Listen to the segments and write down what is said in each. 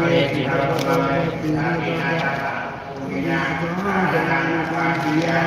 ติโรธวินาศสังฆังสังขิยา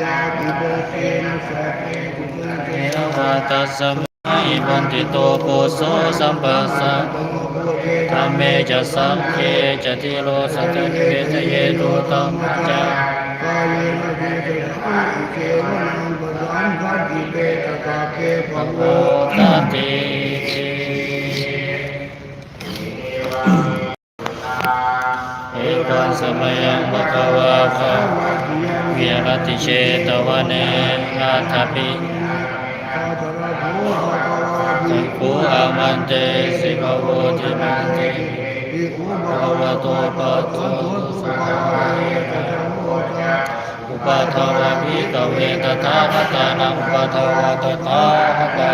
จาติเบเนะสัพเพตุเตเตเอวะตัสสะมิบันติโตโกโสสัมปัสสะโตโภเกธรรมเมจะสังเคจะติโลสัจจเวทเยโตตัมจจากายเนเดชะอิเกวนังปะสังคัติเบตกาเกภโภโตังสมัยังภะคะวะภะเวียรติเชตวันเนอาทปิสังคูอามันเตสิกโวทิมันเตภาวะโตปัสสะสุขอุปาทวะภิกเวตถาคตานังอุปาทวะตถาคตา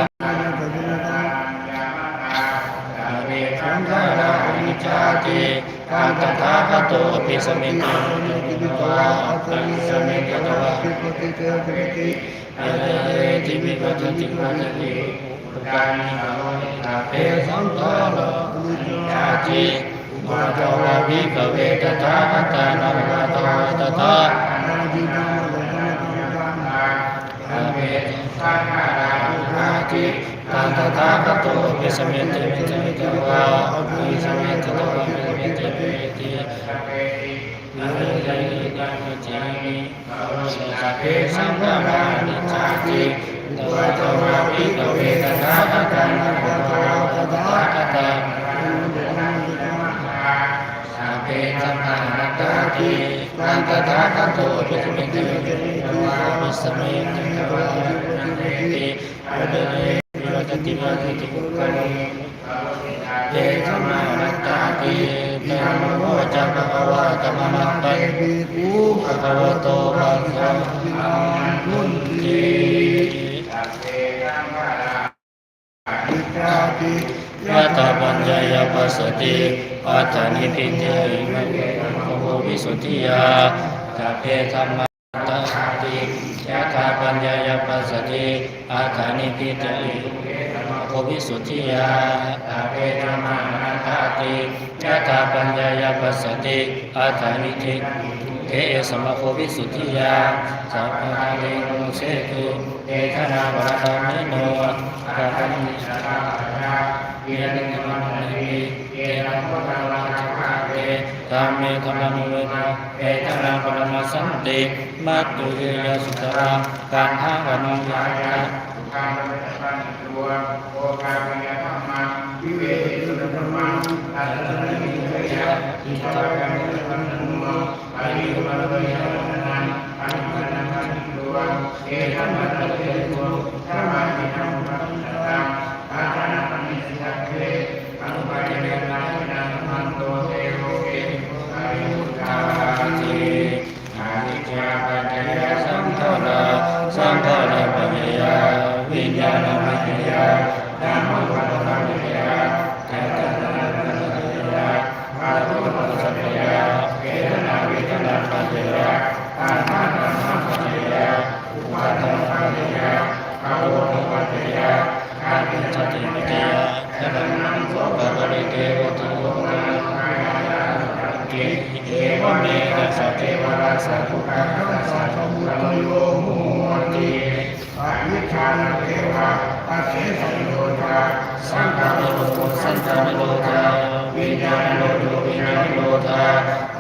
อาเวคันธารานิจจาติคัน ตถาคโตอภิสมิติโตอภิสมิติโตเอติวิปัสสติปัสสติกามิโนตาเปสังฆาราญาติอุปาทวะภิกเวตถาคตานังอุปาทวะตถาอาเวสังฆาราอาทิ ตันตถาคโตปิสมิติมิติตวะปิสมิติตวะปิสมิติปิติวิเวกยิตังจิมิสัพเพสังฆารานิจจติตวะตวะภิกขเวตถาคตานังตถาคตาคตาสัพเพสังฆาราติตันตถาคโตปิสมิติมิติตวะปิสมิติตวะปิสมิติ ปิติวิวัตติวัตติกุกะโลเตธรรมานัตตาติเตมโมจักภะคะวะตมะมัตตังภะคะวะโตภะคะวะมุนติยะตาปัญญายปัสสติปัฏฐานิพิเตมะเวภะโววิสุทธิยาตาเพธรรมะตาติยะตาปัญญายปัสสติปัฏฐานิพิเตโอ วิสุทธิยาอาเปรมานันตติยะตาปัญญายาปัสสติอาถานิทิเทเอสมะโควิสุทธิยาสัพพะเรโนเสตุเอธนาบรตามิโนกาปัญญาตาเยนิมันนิเอนะโมตวาจักเตธรรมเมธรรมนุนะเอธนาปรมัสสันติมัตตุเยยสุตระการห้าวันยายา การปฏิบัติตัวโอกาสมีธรรมะวิเวกสุธรรมะอัตตนิมิยะอิทธิกรรมธรรมโมอริยมรรคยานันอนุมัตินันตัวเอตัมมัตเตโกธรรมะมิธรรมะตังอาจานะปณิสิทธิเตอนุปัติเนนะนันมันโตเตโรเกอายุตา ติอานิจจาปัจจยสังขารสังขารปัจจยวิญญาณปัจจยธัมมปัจจย เจตนาปัจจยอาตุปัจจยเวทนาเวทนาปัจจยอาหารอาหารปัจจยอุปาทานปัจจยอาโลกปัจจยอาปิจติปัจจยธรรมังโสภะริเกวตุเกเอวเมตัสสะเทวาภุคะตัสสะภะมุตโติอวิชาเทวะอาเสสโยธาสังฆานิโรธสังฆาโรธาวิญญาณโลโทวิญญาณโลธา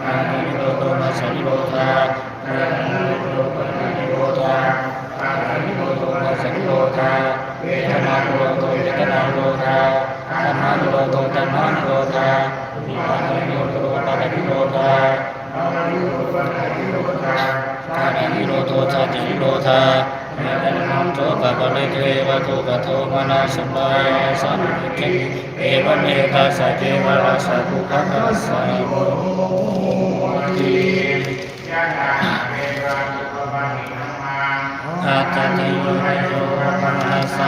อานิโรโตมัสสนิโรธาอานิโรโตปะนิโรธาอานิโรโตมัสสนิโรธาเวทนาโรโตเวทนาโรธาธัมมานิโรโตธัมมาโรธาวิปัสสนิโรโตวิปัสสนิโรธาอายุวัฏนิโรธาชาตินิโรโทชาตินิโร ธาเมตนังโตปะปะริเทวะโตปะโทมนาสมายสันติเอวเมตัสสะเจวราสะภุคะตัสสะโมติยะนาเวระตุปปะนิธัมมังอาตติโยโยปะนาสสะ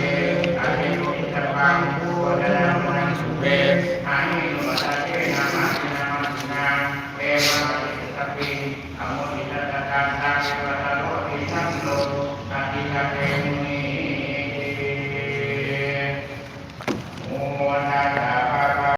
being harmonious.